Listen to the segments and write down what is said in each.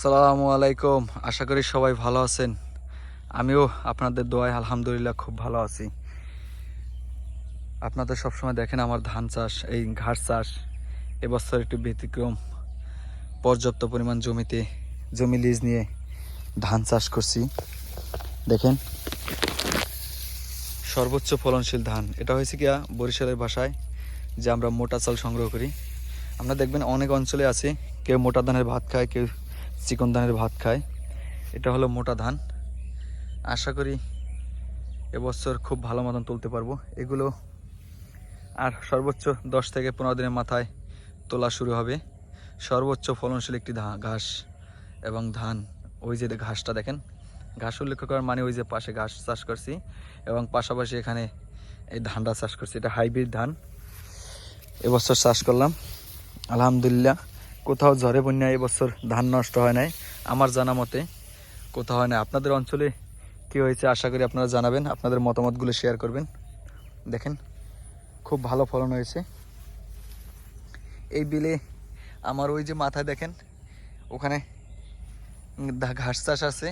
সালামু আলাইকুম। আশা করি সবাই ভালো আছেন। আমিও আপনাদের দোয়ায় আলহামদুলিল্লাহ খুব ভালো আছি। আপনাদের সবসময় দেখেন আমার ধান চাষ, এই ঘাস চাষ, এবছর একটু ব্যতিক্রম পর্যাপ্ত পরিমাণ জমিতে, জমি লিজ নিয়ে ধান চাষ করছি। দেখেন, সর্বোচ্চ ফলনশীল ধান। এটা হয়েছে গিয়া বরিশালের ভাষায় যে আমরা মোটা চাল সংগ্রহ করি। আমরা দেখবেন অনেক অঞ্চলে আছে, কেউ মোটা ধানের ভাত খায়, কেউ চিকন ধানের ভাত খায়। এটা হলো মোটা ধান। আশা করি এবছর খুব ভালো মতন তুলতে পারব। এগুলো আর সর্বোচ্চ দশ থেকে পনেরো দিনের মাথায় তোলা শুরু হবে। সর্বোচ্চ ফলনশীল একটি ঘাস এবং ধান। ওই যে ঘাসটা দেখেন। ঘাস উল্লেখ করার মানে ওই যে পাশে ঘাস চাষ করছি এবং পাশাপাশি এখানে এই ধানটা চাষ করছি। এটা হাইব্রিড ধান। এবছর চাষ করলাম। আলহামদুলিল্লাহ। কোথাও ঝড়ে বন্যায় এবছর ধান নষ্ট হয় নাই। আমার জানা মতে কোথাও হয় না আপনাদের অঞ্চলে কী হয়েছে আশা করি আপনারা জানাবেন। আপনাদের মতামতগুলো শেয়ার করবেন। দেখেন, খুব ভালো ফলন হয়েছে। এই বিলে আমার ওই যে মাথায় দেখেন, ওখানে ঘাস চাষ আছে।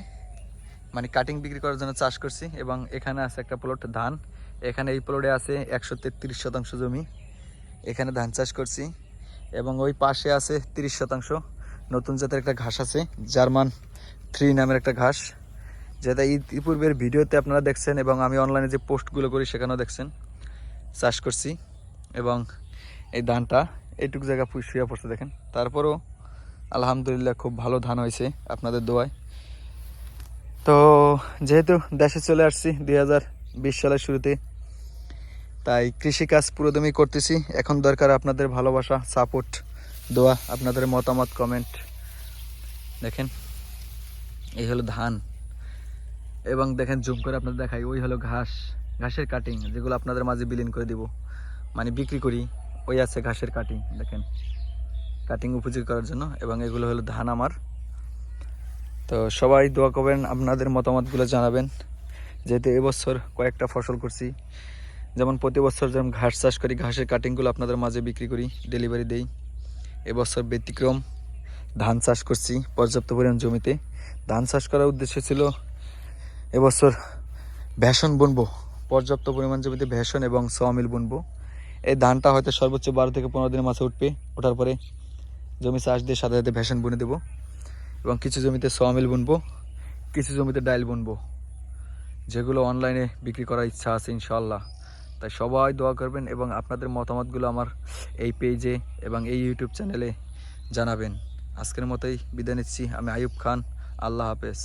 মানে কাটিং বিক্রি করার জন্য চাষ করছি এবং এখানে আছে একটা প্লট ধান। এখানে এই প্লটে আছে একশো তেত্রিশ শতাংশ জমি। এখানে ধান চাষ করছি। এবং ওই পাশে আছে তিরিশ শতাংশ। নতুন জাতের একটা ঘাস আছে, জার্মান থ্রি নামের একটা ঘাস। যেটা ইতিপূর্বের ভিডিওতে আপনারা দেখছেন এবং আমি অনলাইনে যে পোস্টগুলো করি সেখানেও দেখছেন। চাষ করছি এবং এই ধানটা এইটুকু জায়গা শুয়ে পড়ছে দেখেন। তারপরও আলহামদুলিল্লাহ খুব ভালো ধান হয়েছে আপনাদের দোয়ায়। তো যেহেতু দেশে চলে আসছি দুই হাজার বিশ সালের শুরুতে তাই কৃষিকাজ পুরোদমই করতেছি। এখন দরকার আপনাদের ভালোবাসা সাপোর্ট দোয়া, আপনাদের মতামত কমেন্ট দেখেন, এই হলো ধান। এবং দেখেন জুম করে আপনাদের দেখাই, ওই হলো ঘাস। ঘাসের কাটিং যেগুলো আপনাদের মাঝে বিলীন করে দিব। মানে বিক্রি করি, ওই আছে ঘাসের কাটিং দেখেন। কাটিং উপযোগী করার জন্য, এবং এগুলো হলো ধান আমার। তো সবাই দোয়া করবেন, আপনাদের মতামতগুলো জানাবেন। যেহেতু এবছর কয়েকটা ফসল করছি যেমন প্রতি বছর যেমন ঘাস চাষ করি, ঘাসের কাটিংগুলো আপনাদের মাঝে বিক্রি করি ডেলিভারি দেই। এবছর ব্যতিক্রম ধান চাষ করছি পর্যাপ্ত পরিমাণ জমিতে। ধান চাষ করার উদ্দেশ্য ছিল এবছর ভ্যাসন বুনবো, পর্যাপ্ত পরিমাণ জমিতে ভ্যাসন এবং সমিল বুনবো। এই ধানটা হয়তো সর্বোচ্চ বারো থেকে পনেরো দিনের মাঝে উঠবে, ওঠার পরে জমি চাষ দিয়ে সাথে সাথে ভ্যাসন বুনে দেবো এবং কিছু জমিতে সমিল বুনবো, কিছু জমিতে ডাইল বুনবো। যেগুলো অনলাইনে বিক্রি করার ইচ্ছা আছে ইনশাল্লাহ তাই সবাই দোয়া করবেন এবং আপনাদের মতামতগুলো আমার এই পেজে এবং এই ইউটিউব চ্যানেলে জানাবেন। আজকের মতোই বিদায় নিচ্ছি। আমি আয়ুব খান। আল্লাহ হাফেজ।